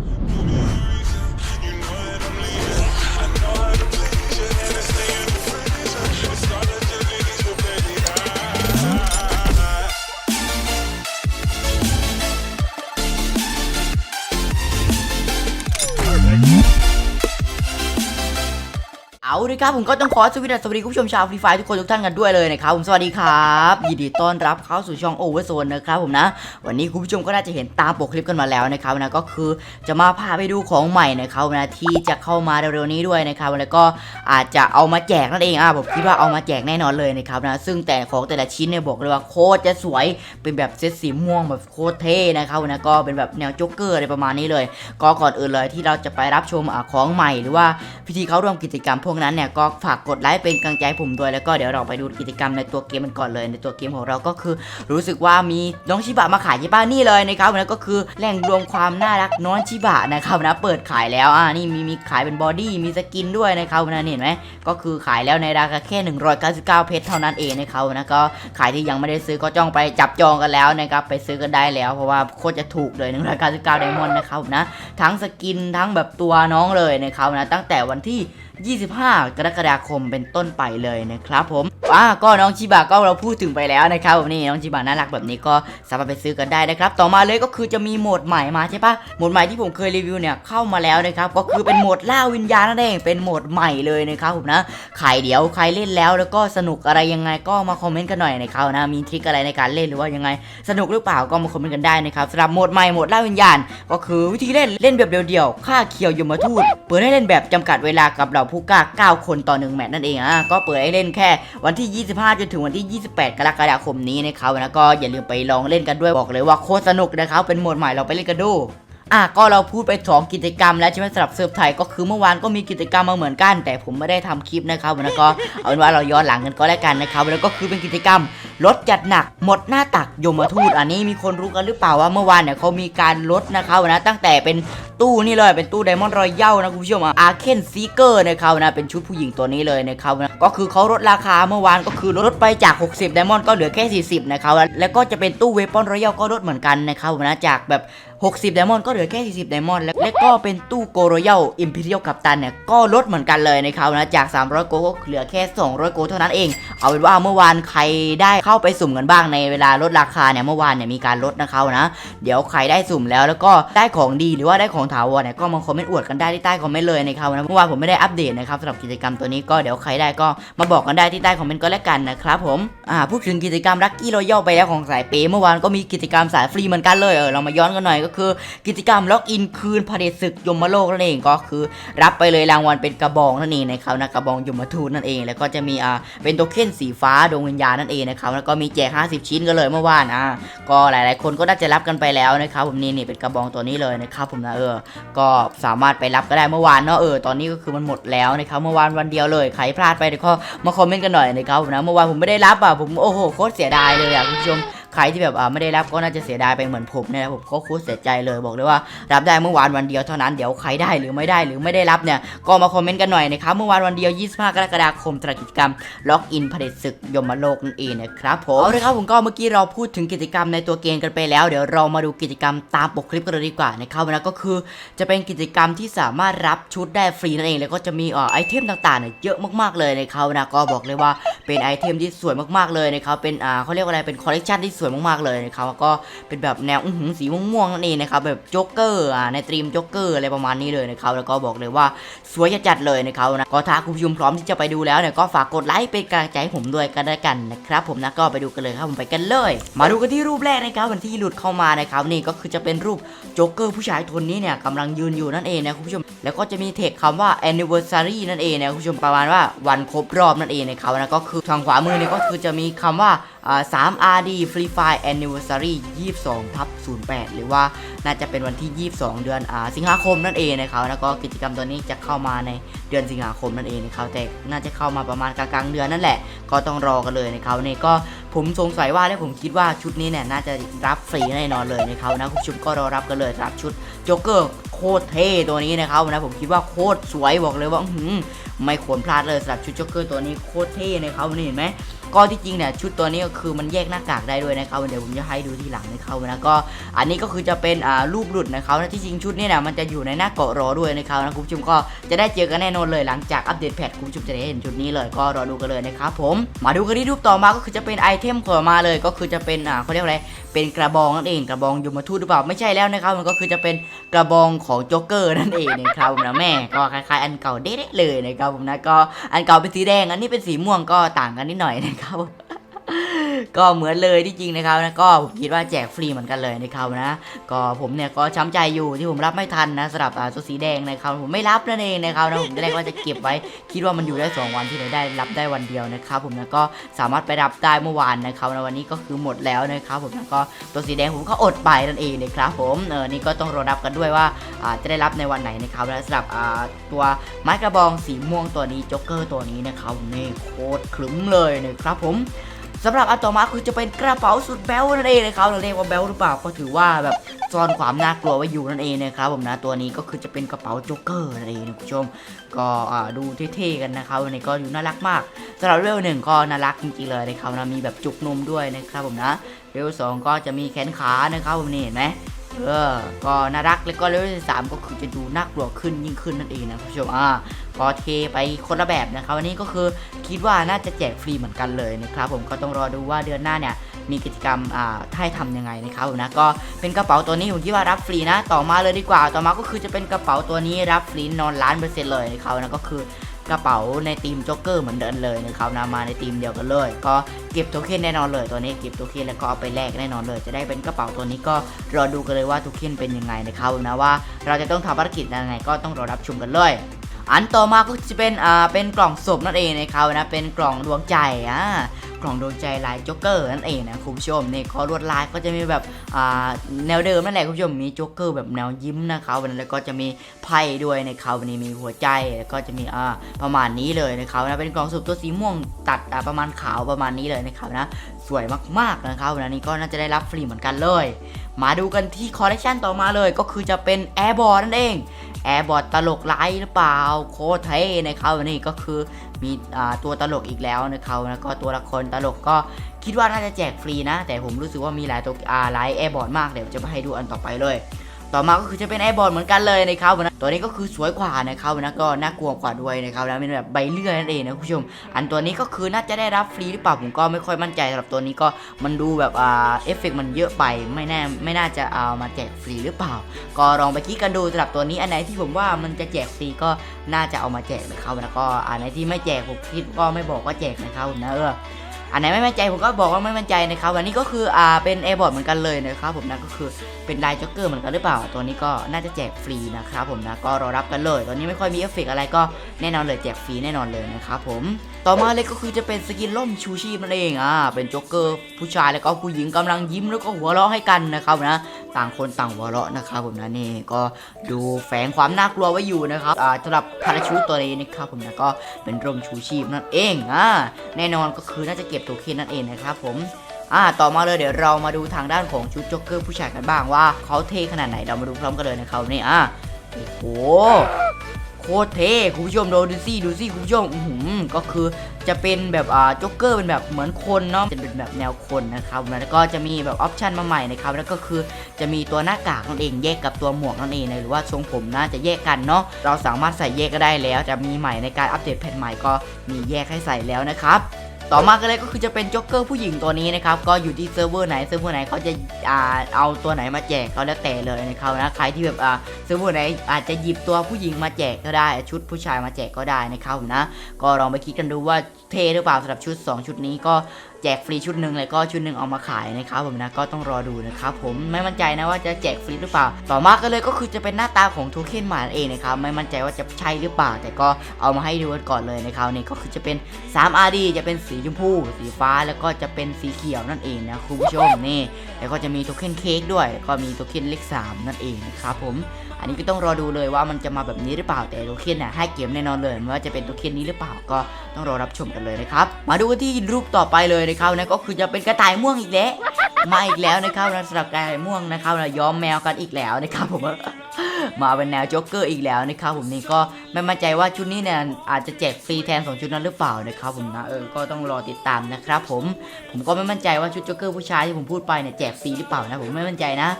You. เอาเลยครับผมก็ต้องขอสวัสดีสวัสดีคุณผู้ชมชาวฟรีไฟทุกคนทุกท่านกันด้วยเลยนะครับผมสวัสดีครับยินดีต้อนรับเข้าสู่ช่องโอเวอร์โซนนะครับผมนะ วันนี้คุณผู้ชมก็น่าจะเห็นตามปกคลิปกันมาแล้วนะครับนะก็คือจะมาพาไปดูของใหม่นะครับนะที่จะเข้ามาเร็วๆนี้ด้วยนะครับแล้วก็อาจจะเอามาแจกนั่นเองอะผมคิดว่าเอามาแจกแน่นอนเลยนะครับนะซึ่งแต่ของแต่ละชิ้นเนี่ยบอกเลยว่าโคตรจะสวยเป็นแบบเซตสีม่วงแบบโคตรเท่นะครับนะก็เป็นแบบแนวโจ๊กเกอร์อะไรประมาณนี้เลย ก็ก่อนอื่นเลยที่เราจะไปรับชมอะของใหม่หรือว่าพิธีเข้าร่วมกิจกรรมพวกนั้นเนี่ยก็ฝากกดไลค์เป็นกำลังใจผมด้วยแล้วก็เดี๋ยวเราไปดูกิจกรรมในตัวเกมมันก่อนเลย ในตัวเกมของเราก็คือ รู้สึกว่ามีน้องชิบะมาขายที่บ้านนี่เลยนะครับแล้วก็คือแหล่งรวมความน่ารักน้องชิบะนะครับนะเปิดขายแล้วอ่านี่มีมีขายเป็นบอดี้มีสกินด้วยนะครับนะเห็นไหมก็คือขายแล้วในราคาแค่ 199 เพชรเท่านั้นเองนะครับนะก็ขายที่ยังไม่ได้ซื้อก็จ้องไปจับจองกันแล้วนะครับไปซื้อกันได้แล้ว เพราะว่าโคตรจะถูกเลย 199ไดมอนด์นะครับนะทั้งสกินทั้งแบบตัวน้องเลยนะครับนะตั้งแต่วันที่ 25 กรกฎาคมเป็นต้นไปเลยนะครับผมอ่าก็น้องชิบะก็เราพูดถึงไปแล้วนะครับผมนี่น้องชิบะน่ารักแบบนี้ก็สามารถไปซื้อกันได้นะครับ ต่อมาเลยก็คือจะมีโหมดใหม่มาใช่ปะโหมดใหม่ที่ผมเคยรีวิวเนี่ยเข้ามาแล้วนะครับก็คือเป็นโหมดล่าวิญญาณนั่นเองเป็นโหมดใหม่เลยนะครับผมนะใครเดี๋ยวใครเล่นแล้วแล้วก็สนุกอะไรยังไงก็มาคอมเมนต์กันหน่อยนะครับนะมีทริคอะไรในการเล่นหรือว่ายังไง สนุกหรือเปล่าก็มาคอมเมนต์กันได้นะครับสำหรับโหมดใหม่โหมดล่าวิญญาณ ก็คือวิธีเล่นเล่นแบบเดียวๆฆ่าเคียวยมทูตเปิดให้เล่นแบบจำกัดเวลากับเหล่าผู้กล้า 9 คนต่อหนึ่งแมตช์นั่นเองอะก็เปิดให้เล่นแค่วันที่ 25 จนถึงวันที่ 28 กรกฎาคมนี้นะครับแล้วก็อย่าลืมไปลองเล่นกันด้วยบอกเลยว่าโคตรสนุกนะครับเป็นโหมดใหม่เราไปเล่นกันดู อะก็เราพูดไปสองกิจกรรมแล้วใช่ไหมสำหรับเซิร์ฟไทยก็คือเมื่อวานก็มีกิจกรรมมาเหมือนกัน แต่ผมไม่ได้ทำคลิปนะครับแล้วก็เอาเป็นว่าเราย้อนหลังกันก็แล้วกันนะครับแล้วก็คือเป็นกิจกรรมลดจัดหนักหมดหน้าตักยมทูตอันนี้มีคนรู้กันหรือเปล่าว่าเมื่อวานเนี่ยเขามีการลดนะครับนะตั้งแต่เป็นตู้นี่เลยเป็นตู้ไดมอนด์รอยัลนะคุณผู้ชมอาเคนซีเกอร์นะครับนะเป็นชุดผู้หญิงตัวนี้เลยนะครับนะก็คือเขาลดราคาเมื่อวานก็คือลดไปจาก 60ไดมอนด์ก็เหลือแค่ 40นะครับแล้วก็จะเป็นตู้เวปอนรอยัลก็ลดเหมือนกันนะครับนะจากแบบ 60 ไดมอนด์ก็เหลือแค่ 40 ไดมอนด์แล้วและก็เป็นตู้โกโรยัลอิมพีเรียลกัปตันเนี่ยก็ลดเหมือนกันเลยนะครับนะจาก 300 โกก็เหลือแค่ 200 โกเท่านั้นเอง เอาเป็นว่าเมื่อวานใครได้เข้าไปสุ่มกันบ้างในเวลาลดราคาเนี่ยเมื่อวานเนี่ยมีการลดนะครับนะ เดี๋ยวใครได้สุ่มแล้วแล้วก็ได้ของดีหรือว่าได้ของถาวรเนี่ยก็มาคอมเมนต์อวดกันได้ที่ใต้คอมเมนต์เลยนะครับนะเมื่อวานผมไม่ได้อัปเดตนะครับสำหรับกิจกรรมตัวนี้ก็เดี๋ยวใครได้ก็มาบอกกันได้ที่ใต้คอมเมนต์ก็แล้วกันนะครับผมอ่าพูดถึงกิจกรรมลัคกี้รอยัลไปแล้วของสายเปเมื่อวานก็มีกิจกรรมสายฟรีเหมือนกันเลยเออเรามาย้อนกันหน่อยก็คือ กิจกรรมล็อกอินคืนพระเดชศึกยมโลกนั่นเองก็คือ รับไปเลยรางวัลเป็นกระบองนั่นเองนะครับนะกระบองยมทูตนั่นเอง แล้วก็จะมีอ่าเป็นโทเค็นสีฟ้าดวงวิญญาณนั่นเองนะครับแล้วก็มีแจก 50 ชิ้นกันเลยเมื่อวานอ่าก็หลาย ๆ คนก็น่าจะรับกันไปแล้วนะครับผมนี่นี่เป็นกระบองตัวนี้เลยนะครับผมนะเออ ก็สามารถไปรับก็ได้เมื่อวานเนาะเออตอนนี้ก็คือมันหมดแล้วนะครับเมื่อวานวันเดียวเลยใครพลาดไปเดี๋ยวก็มาคอมเมนต์กันหน่อยนะครับผมนะเมื่อวานผมไม่ได้รับอะผมโอ้โหโคตรเสียดายเลยอะคุณผู้ชม ใครที่แบบไม่ได้รับก็น่าจะเสียดายไปเหมือนผมเนี่ยนะผมก็คตรเสียใจเลยบอกเลยว่า รับได้เมื่อวานวันเดียวเท่านั้นเดี๋ยวใครได้หรือไม่ได้หรือไม่ได้รับเนี่ยก็มาคอมเมนต์กันหน่อยนะครับเมื่อวานวันเดียว 25 กรกฎาคมตรกิจกรรมล็อกอินผด็จศึกยมโลกนั่นเองนะครับผมเอาลยครับผมก็เมื่อกี้เราพูดถึงกิจกรรมในตัวเกมกันไปแล้ว เดี๋ยวเรามาดูกิจกรรมตามปกคลิปกันเลยดีกว่านะครับนะก็คือจะเป็นกิจกรรมที่สามารถรับชุดได้ฟรีนั่นเอง แล้วก็จะมีไอเทมต่างๆเนี่ยเยอะมากๆเลยนะครับนะก็บอกเลยว่าเป็นไอเทมที่สวยมากๆเลยนะครับเป็นอ่าเขาเรียกว่าอะไรเป็นคอลเลกชันที่สวยมากๆเลยนะครับแล้วก็เป็นแบบแนวอื้อหือสีม่วงๆนั่นเองนะครับแบบโจ๊กเกอร์ในตรีมโจ๊กเกอร์อะไรประมาณนี้เลยนะครับแล้วก็บอกเลยว่าสวยจัดเลยนะครับนะก็ถ้าคุณผู้ชมพร้อมที่จะไปดูแล้วเนี่ยก็ฝากกดไลค์เป็นกำลังใจให้ผมด้วยกันได้กันนะครับผมนะก็ไปดูกันเลยครับผมไปกันเลย มาดูกันที่รูปแรกนะครับวันที่หลุดเข้ามานะครับนี่ก็คือจะเป็นรูปโจ๊กเกอร์ผู้ชายคนนี้เนี่ยกำลังยืนอยู่นั่นเองนะคุณผู้ชมแล้วก็จะมีเทคคำว่า anniversary นั่นเองนะคุณผู้ชมประมาณว่าวันครบรอบนั่นเองนะครับนะก็คือทางขวามือเนี่ยก็คือจะมีคำว่าอ่า 3RD Free Fire Anniversary 22ทับ08 หรือว่าน่าจะเป็นวันที่ 22 เดือนอสิงหาคมนั่นเองนะครับแล้วก็กิจกรรมตัวนี้จะเข้ามาในเดือนสิงหาคมนั่นเองนะครับแต่น่าจะเข้ามาประมาณกลางเดือนนั่นแหละ ก็ต้องรอกันเลยนะครับนี่ก็ผมสงสัยว่าและผมคิดว่าชุดนี้เนี่ยน่าจะรับฟรีแน่นอนเลยนะครับนะคุณผู้ชมก็รอรับกันเลยสำหรับชุดโจ๊กเกอร์โคตรเท่ตัวนี้นะครับนะผมคิดว่าโคตรสวยบอกเลยว่าหือไม่ควรพลาดเลยสำหรับชุดโจ๊กเกอร์ตัวนี้โคตรเท่นะครับนี่เห็นไหม ก็ที่จริงเนี่ยชุดตัวนี้ก็คือมันแยกหน้ากากได้ด้วยนะครับเดี๋ยวผมจะให้ดูทีหลังนะครับนะก็อันนี้ก็คือจะเป็นอ่ารูปหลุดนะครับนะที่จริงชุดนี้เนี่ยมันจะอยู่ในหน้าเกาะรอด้วยนะครับนะคุณผู้ชมก็จะได้เจอกันแน่นอนเลยหลังจากอัปเดตแพทคุณผู้ชมจะได้เห็นชุดนี้เลยก็รอดูกันเลยนะครับผมมาดูกันที่รูปต่อมาก็คือจะเป็นไอเทมต่อมาเลยก็คือจะเป็นอ่าเขาเรียกอะไรเป็นกระบองนั่นเองกระบองยมทูตหรือเปล่าไม่ใช่แล้วนะครับมันก็คือจะเป็นกระบองของโจ๊กเกอร์นั่นเองนะครับผมนะแม่ก็คล้ายๆ อันเก่าเด๊ะเลยนะครับผมนะก็อันเก่าเป็นสีแดงอันนี้เป็นสีม่วงก็ต่างกันนิดหน่อยนะครับ ก็เหมือนเลยที่จริงนะครับนะก็ผมคิดว่าแจกฟรีเหมือนกันเลยนะครับนะก็ผมเนี่ยก็ช้ำใจอยู่ที่ผมรับไม่ทันนะสำหรับตัวสีแดงนะครับผมไม่รับนั่นเองนะครับนะผมจะได้ว่าจะเก็บไว้คิดว่ามันอยู่ได้ 2 วันที่ไหนได้รับได้วันเดียวนะครับผมนะก็สามารถไปรับได้เมื่อวานนะครับนะวันนี้ก็คือหมดแล้วนะครับผมนะก็ตัวสีแดงผมก็อดไปนั่นเองนะครับผมเออนี่ก็ต้องรอรับกันด้วยว่าจะได้รับในวันไหนนะครับและสำหรับตัวไม้กระบองสีม่วงตัวนี้จ็อกเกอร์ตัวนี้นะครับนี่โคตรคลึ้มเลยนะครับผม สำหรับอันต่อมาคือจะเป็นกระเป๋าสุดแบลวนั่นเองนะครับเราเรียกว่าแบลวหรือเปล่าก็ถือว่าแบบซ่อนความน่ากลัวไว้อยู่นั่นเองนะครับผมนะตัวนี้ก็คือจะเป็นกระเป๋าโจ๊กเกอร์นั่นเองคุณผู้ชมก็ดูเท่ๆกันนะครับวันนี้ก็ดูน่ารักมากสำหรับเวลหนึ่งก็น่ารักจริงๆเลยนะครับนะมีแบบจุกนมด้วยนะครับผมนะเวลสองก็จะมีแขนขานะครับผมนี่เห็นไหม เออก็น่ารักแล้วก็เลเวลสามก็คือจะดูน่ากลัวขึ้นยิ่งขึ้นนั่นเองนะคุณผู้ชมอ่าก็เทไปคนละแบบนะครับวันนี้ก็คือคิดว่าน่าจะแจกฟรีเหมือนกันเลยนะครับผมก็ต้องรอดูว่าเดือนหน้าเนี่ยมีกิจกรรมอ่าให้ทำยังไงนะครับผมนะก็เป็นกระเป๋าตัวนี้ผมคิดว่ารับฟรีนะ ต่อมาเลยดีกว่า ต่อมาก็คือจะเป็นกระเป๋าตัวนี้รับฟรีนอนล้านเปอร์เซ็นต์เลยนะครับนะก็คือ กระเป๋าในทีมจ็อกเกอร์เหมือนเดิมเลยนะครับนะมาในทีมเดียวกันเลย ก็เก็บโทเค็นแน่นอนเลยตัวนี้เก็บโทเค็นแล้วก็เอาไปแลกแน่นอนเลย จะได้เป็นกระเป๋าตัวนี้ก็รอดูกันเลยว่าโทเค็นเป็นยังไงนะครับนะว่าเราจะต้องทำภารกิจยังไงก็ต้องรอรับชมกันเลยอันต่อมาก็จะเป็นอ่าเป็นกล่องศพนั่นเองนะครับนะเป็นกล่องดวงใจอ่า กล่องดวงใจลายโจ๊กเกอร์นั่นเองนะคุณผู้ชมนี่ขอลวดลายก็จะมีแบบแนวเดิมนั่นแหละคุณผู้ชมมีโจ๊กเกอร์แบบแนวยิ้มนะครับแล้วก็จะมีไพ่ด้วยในะครับวันนี้มีหัวใจแล้วก็จะมีประมาณนี้เลยนะครับนะเป็นกล่องศพตัวสีม่วงตัดประมาณขาวประมาณนี้เลยนะครับนะสวยมากๆนะครับวันนี้ก็น่าจะได้รับฟรีเหมือนกันเลย มาดูกันที่คอลเลคชันต่อมาเลยก็คือจะเป็นแอร์บอร์นั่นเอง แอร์บอดตลกไลท์หรือเปล่าโคเท่นะครับนี่ก็คือมีอตัวตลกอีกแล้วนะครับแล้วก็ตัวละครตลกก็คิดว่าน่าจะแจกฟรีนะ แต่ผมรู้สึกว่ามีหลายตัวหลายแอร์บอดมากเดี๋ยวจะไปให้ดูอันต่อไปเลย ต่อมาก็คือจะเป็นแอบอทเหมือนกันเลยนะครับนะตัวนี้ก็คือสวยกว่านะครับนะก็น่ากลัวกว่าด้วยนะครับแล้วเป็นแบบใบเลื่อยนั่นเองนะคุณผู้ชม อันตัวนี้ก็คือน่าจะได้รับฟรีหรือเปล่าผมก็ไม่ค่อยมั่นใจสำหรับตัวนี้ก็มันดูแบบอ่าเอฟเฟกต์มันเยอะไปไม่แน่ไม่น่าจะเอามาแจกฟรีหรือเปล่า ก็ลองไปคิดกันดูสำหรับตัวนี้อันไหนที่ผมว่ามันจะแจกฟรีก็น่าจะเอามาแจกนะครับแล้วก็อันไหนที่ไม่แจกผมคิดก็ไม่บอกว่าแจกนะครับนะเออ อันไหนไม่มั่นใจผมก็บอกว่าไม่มั่นใจนะครับวันนี้ก็คืออ่าเป็นแอร์บอร์ดเหมือนกันเลยนะครับผมนะก็คือเป็นลายจ็อกเกอร์เหมือนกันหรือเปล่า ตัวนี้ก็น่าจะแจกฟรีนะครับผมนะก็รอรับกันเลย ตอนนี้ไม่ค่อยมีเอฟเฟกต์อะไรก็แน่นอนเลยแจกฟรีแน่นอนเลยนะครับผมต่อมาเลยก็คือจะเป็นสกินล่มชูชีพนั่นเองอ่าเป็นจ็อกเกอร์ผู้ชายแล้วก็ผู้หญิงกำลังยิ้มแล้วก็หัวเราะให้กันนะครับนะต่างคนต่างหัวเราะนะครับผมนะนี่ก็ดูแฝงความน่ากลัวไว้อยู่นะครับอ่าสำหรับพาราชูตตัวนี้นะครับผมนะก็เป็นร่มชูชีพนั่นเองอ่าแน่นอนก็คือน่าจะเก็บโทเค็นนั่นเองนะครับผมอ่าต่อมาเลยเดี๋ยวเรามาดูทางด้านของชุดจ็อกเกอร์ผู้ชายกันบ้างว่าเขาเท่ขนาดไหนเรามาดูพร้อมกันเลยนะครับนี่อ่าโอ้โหโคตรเท่คุณผู้ชมดูดูสิดูสิคุณผู้ชมอื้อหือก็คือจะเป็นแบบอ่าจ็อกเกอร์เป็นแบบเหมือนคนเนาะจะเป็นแบบแนวคนนะครับแล้วก็จะมีแบบออปชันมาใหม่นะครับแล้วก็คือจะมีตัวหน้ากากนั่นเองแยกกับตัวหมวกนั่นเองนะหรือว่าทรงผมน่าจะแยกกันเนาะเราสามารถใส่แยกก็ได้แล้ว จะมีใหม่ในการอัปเดตแผ่นใหม่ก็มีแยกให้ใส่แล้วนะครับ ต่อมากันเลยก็คือจะเป็นจ็อกเกอร์ผู้หญิงตัวนี้นะครับ ก็อยู่ที่เซิร์ฟเวอร์ไหนเซิร์ฟเวอร์ไหนเขาจะอ่าเอาตัวไหนมาแจกก็แล้วแต่เลยนะครับนะใครที่แบบอ่าเซิร์ฟเวอร์ไหนอาจจะหยิบตัวผู้หญิงมาแจกก็ได้ ชุดผู้ชายมาแจกก็ได้นะครับผมนะ ก็ลองไปคิดกันดูว่าเท่หรือเปล่าสำหรับชุด 2 ชุดนี้ก็แจกฟรีชุดหนึ่งแล้วก็ชุดหนึ่งเอามาขายนะครับผมนะก็ต้องรอดูนะครับผมไม่มั่นใจนะว่าจะแจกฟรีหรือเปล่า ต่อมากันเลยก็คือจะเป็นหน้าตาของโทเค็นหม่เองนะครับไม่มั่นใจว่าจะใช่หรือเปล่า แต่ก็เอามาให้ดูกันก่อนเลยนะครับนี่ก็คือจะเป็น 3RD จะเป็นสีชมพู สีฟ้าแล้วก็จะเป็นสีเขียวนั่นเองนะคุณผู้ชมนี่แล้วก็จะมีโทเค็นเค้กด้วยแล้วก็มีโทเค็นเลข3นั่นเองนะครับผมอันนี้ก็ต้องรอดูเลยว่ามันจะมาแบบนี้หรือเปล่าแต่โทเค็นน่ะให้เกมแน่นอนเลยว่าจะเป็นโทเค็นนี้หรือเปล่าก็ต้องรอรับชมกันเลยนะครับมาดูที่รูปต่อไปเลยนะครับนะก็คือจะเป็นกระต่ายม่วงอีกแล้วมาอีกแล้วนะครับนะสำหรับกระต่ายม่วงนะครับนะย้อมแมวกันอีกแล้วนะครับผม มาเป็นแนวโจ๊กเกอร์อีกแล้วนะครับผมนี่ก็ไม่มั่นใจว่าชุดนี้เนี่ยอาจจะแจกฟรีแทนสองชุดนั้นหรือเปล่านะครับผมนะเออก็ต้องรอติดตามนะครับผมผมก็ไม่มั่นใจว่าชุดโจ๊กเกอร์ผู้ชายที่ผมพูดไปเนี่ยแจกฟรีหรือเปล่านะผมไม่มั่นใจนะ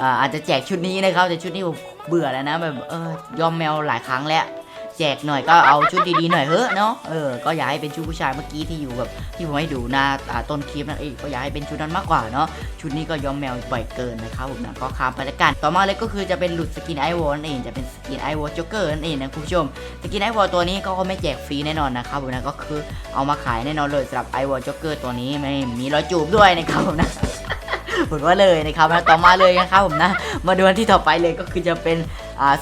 อาอาจจะแจกชุดนี้นะครับแต่ชุดนี้ผมเบื่อแล้วนะแบบเออยอมแมวหลายครั้งแล้ว แจกหน่อยก็เอาชุดดีๆหน่อยเฮ้อะเนาะเออก็อยากให้เป็นชุดผู้ชายเมื่อกี้ที่อยู่แบบที่ผมให้ดูหน้าต้นคลิปนั่นเองก็อยากให้เป็นชุดนั้นมากกว่าเนาะชุดนี้ก็ย้อมแมวบ่อยเกินนะครับผมนะก็ข้ามไปแล้วกันต่อมาเลยก็คือจะเป็นหลุดสกินไอวอลนั่นเองจะเป็นสกินไอวอลจ็อกเกอร์นั่นเองนะคุณผู้ชมสกินไอวอลตัวนี้ก็ไม่แจกฟรีแน่นอนนะครับผมนะก็คือเอามาขายแน่นอนเลยสำหรับไอวอลจ็อกเกอร์ตัวนี้ไม่มีรอยจูบด้วยนะครับผมนะผมว่าเลยนะครับนะต่อมาเลยนะครับผมนะ มาดูอันที่ต่อไปเลยก็คือจะเป็น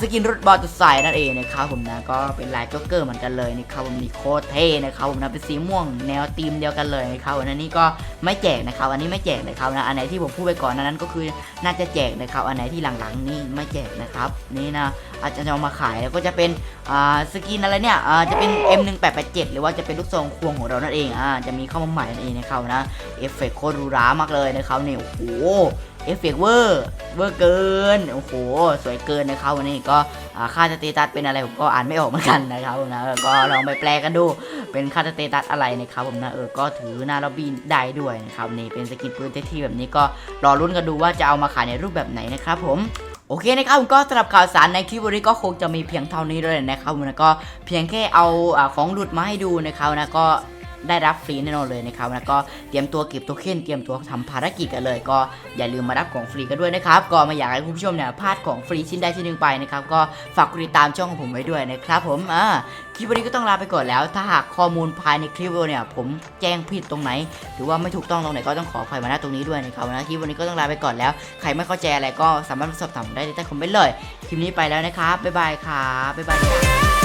สกินรถบอลตุดใส่นั่นเองนะครับผมนะก็เป็นลายจ็อกเกอร์เหมือนกันเลยนะครับผมมีโคตรเท่นะครับผมนะเป็นสีม่วงแนวธีมเดียวกันเลยนะครับวันนี้ก็ไม่แจกนะครับอันนี้ไม่แจกนะครับนะอันไหนที่ผมพูดไปก่อนนั้นก็คือน่าจะแจกนะครับอันไหนที่หลังๆนี่ไม่แจกนะครับนี่นะอาจจะเอามาขายแล้วก็จะเป็นสกินอะไรเนี่ยจะเป็น M1887 หรือว่าจะเป็นลูกซองควงของเรานั่นเองอ่าจะมีเข้ามาใหม่นั่นเองนะครับนะเอฟเฟกต์โคตรรูหรามากเลยนะครับนี่ยโอ้โห เอฟเฟกต์เวอร์เวอร์เกิน โอ้โห สวยเกินนะครับวันนี้ก็อ่าค่าสเตตัสเป็นอะไรผมก็อ่านไม่ออกเหมือนกันนะครับผมนะก็ลองไปแปลกันดูเป็นค่าสเตตัสอะไรนะครับผมนะเออก็ถือหน้าล็อบบี้ได้ด้วยนะครับนี่เป็นสกินปืนเท่แบบนี้ก็รอลุ้นกันดูว่าจะเอามาขายในรูปแบบไหนนะครับผมโอเคนะครับก็สำหรับข่าวสารในคลิปวันนี้ก็คงจะมีเพียงเท่านี้เลยนะครับผมนะก็เพียงแค่เอาของหลุดมาให้ดูนะครับนะก็ ได้รับฟรีแน่นอนเลยนะครับนะก็เตรียมตัวเก็บโทเค็นเตรียมตัวทำภารกิจกันเลย ก็อย่าลืมมารับของฟรีกันด้วยนะครับก็ไม่อยากให้คุณผู้ชมเนี่ยพลาดของฟรีชิ้นใดชิ้นหนึ่งไปนะครับก็ฝากกดติดตามช่องของผมไว้ด้วยนะครับผมอ่าคลิปวันนี้ก็ต้องลาไปก่อนแล้ว ถ้าหากข้อมูลภายในคลิปเนี่ยผมแจ้งผิดตรงไหน หรือว่าไม่ถูกต้องตรงไหนก็ต้องขออภัยมาณตรงนี้ด้วยนะครับนะคลิปวันนี้ก็ต้องลาไปก่อนแล้วใครไม่เข้าใจอะไรก็สามารถสอบถามได้ใต้คอมเมนต์เลยคลิปนี้ไปแล้วนะครับบ๊ายบายครับบ๊ายบายครับ